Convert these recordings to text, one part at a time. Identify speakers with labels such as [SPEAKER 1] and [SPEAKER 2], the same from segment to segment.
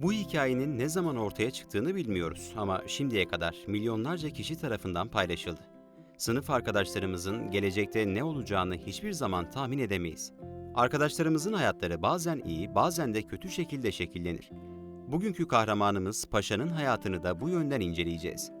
[SPEAKER 1] Bu hikayenin ne zaman ortaya çıktığını bilmiyoruz ama şimdiye kadar milyonlarca kişi tarafından paylaşıldı. Sınıf arkadaşlarımızın gelecekte ne olacağını hiçbir zaman tahmin edemeyiz. Arkadaşlarımızın hayatları bazen iyi, bazen de kötü şekilde şekillenir. Bugünkü kahramanımız Paşa'nın hayatını da bu yönden inceleyeceğiz.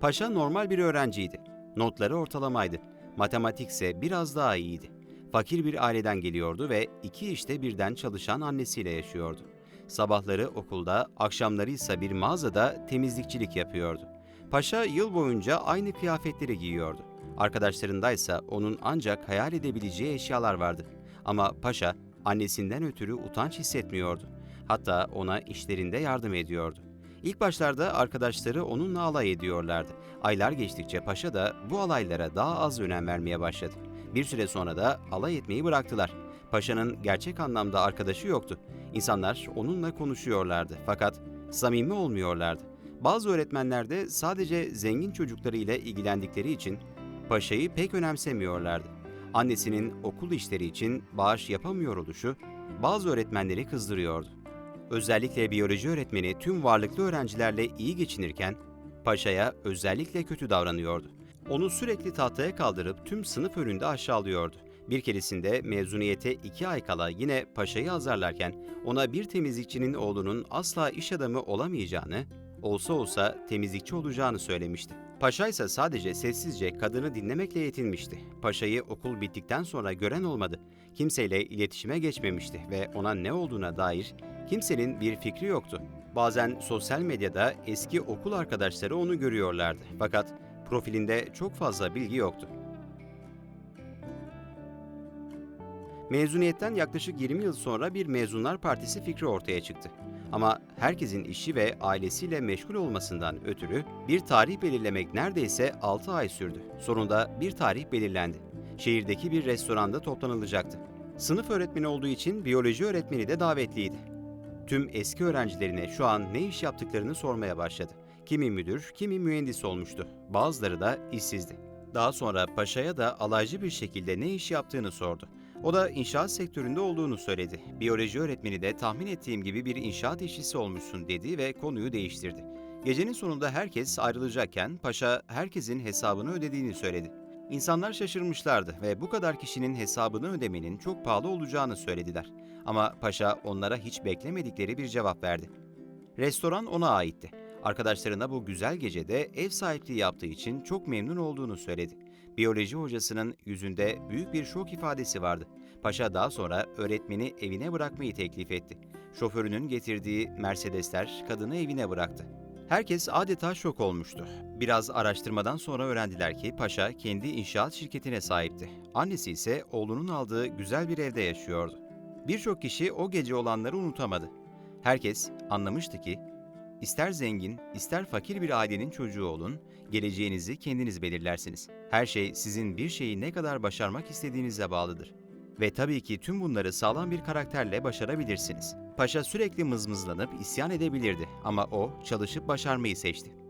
[SPEAKER 1] Paşa normal bir öğrenciydi. Notları ortalamaydı. Matematikse biraz daha iyiydi. Fakir bir aileden geliyordu ve iki işte birden çalışan annesiyle yaşıyordu. Sabahları okulda, akşamları ise bir mağazada temizlikçilik yapıyordu. Paşa yıl boyunca aynı kıyafetleri giyiyordu. Arkadaşlarındaysa onun ancak hayal edebileceği eşyalar vardı. Ama Paşa annesinden ötürü utanç hissetmiyordu. Hatta ona işlerinde yardım ediyordu. İlk başlarda arkadaşları onunla alay ediyorlardı. Aylar geçtikçe Paşa da bu alaylara daha az önem vermeye başladı. Bir süre sonra da alay etmeyi bıraktılar. Paşa'nın gerçek anlamda arkadaşı yoktu. İnsanlar onunla konuşuyorlardı fakat samimi olmuyorlardı. Bazı öğretmenler de sadece zengin çocukları ile ilgilendikleri için Paşa'yı pek önemsemiyorlardı. Annesinin okul işleri için bağış yapamıyor oluşu bazı öğretmenleri kızdırıyordu. Özellikle biyoloji öğretmeni tüm varlıklı öğrencilerle iyi geçinirken Paşa'ya özellikle kötü davranıyordu. Onu sürekli tahtaya kaldırıp tüm sınıf önünde aşağılıyordu. Bir keresinde mezuniyete iki ay kala yine Paşa'yı azarlarken ona bir temizlikçinin oğlunun asla iş adamı olamayacağını, olsa olsa temizlikçi olacağını söylemişti. Paşa ise sadece sessizce kadını dinlemekle yetinmişti. Paşa'yı okul bittikten sonra gören olmadı. Kimseyle iletişime geçmemişti ve ona ne olduğuna dair kimsenin bir fikri yoktu. Bazen sosyal medyada eski okul arkadaşları onu görüyorlardı. Fakat profilinde çok fazla bilgi yoktu. Mezuniyetten yaklaşık 20 yıl sonra bir mezunlar partisi fikri ortaya çıktı. Ama herkesin işi ve ailesiyle meşgul olmasından ötürü bir tarih belirlemek neredeyse 6 ay sürdü. Sonunda bir tarih belirlendi. Şehirdeki bir restoranda toplanılacaktı. Sınıf öğretmeni olduğu için biyoloji öğretmeni de davetliydi. Tüm eski öğrencilerine şu an ne iş yaptıklarını sormaya başladı. Kimi müdür, kimi mühendis olmuştu. Bazıları da işsizdi. Daha sonra Paşa'ya da alaycı bir şekilde ne iş yaptığını sordu. O da inşaat sektöründe olduğunu söyledi. Biyoloji öğretmeni de tahmin ettiğim gibi bir inşaat işçisi olmuşsun dedi ve konuyu değiştirdi. Gecenin sonunda herkes ayrılacakken Paşa herkesin hesabını ödediğini söyledi. İnsanlar şaşırmışlardı ve bu kadar kişinin hesabını ödemenin çok pahalı olacağını söylediler. Ama Paşa onlara hiç beklemedikleri bir cevap verdi. Restoran ona aitti. Arkadaşlarına bu güzel gecede ev sahipliği yaptığı için çok memnun olduğunu söyledi. Biyoloji hocasının yüzünde büyük bir şok ifadesi vardı. Paşa daha sonra öğretmeni evine bırakmayı teklif etti. Şoförünün getirdiği Mercedesler kadını evine bıraktı. Herkes adeta şok olmuştu. Biraz araştırmadan sonra öğrendiler ki Paşa kendi inşaat şirketine sahipti. Annesi ise oğlunun aldığı güzel bir evde yaşıyordu. Birçok kişi o gece olanları unutamadı. Herkes anlamıştı ki ister zengin, ister fakir bir ailenin çocuğu olun, geleceğinizi kendiniz belirlersiniz. Her şey sizin bir şeyi ne kadar başarmak istediğinize bağlıdır. Ve tabii ki tüm bunları sağlam bir karakterle başarabilirsiniz. Paşa sürekli mızmızlanıp isyan edebilirdi ama o çalışıp başarmayı seçti.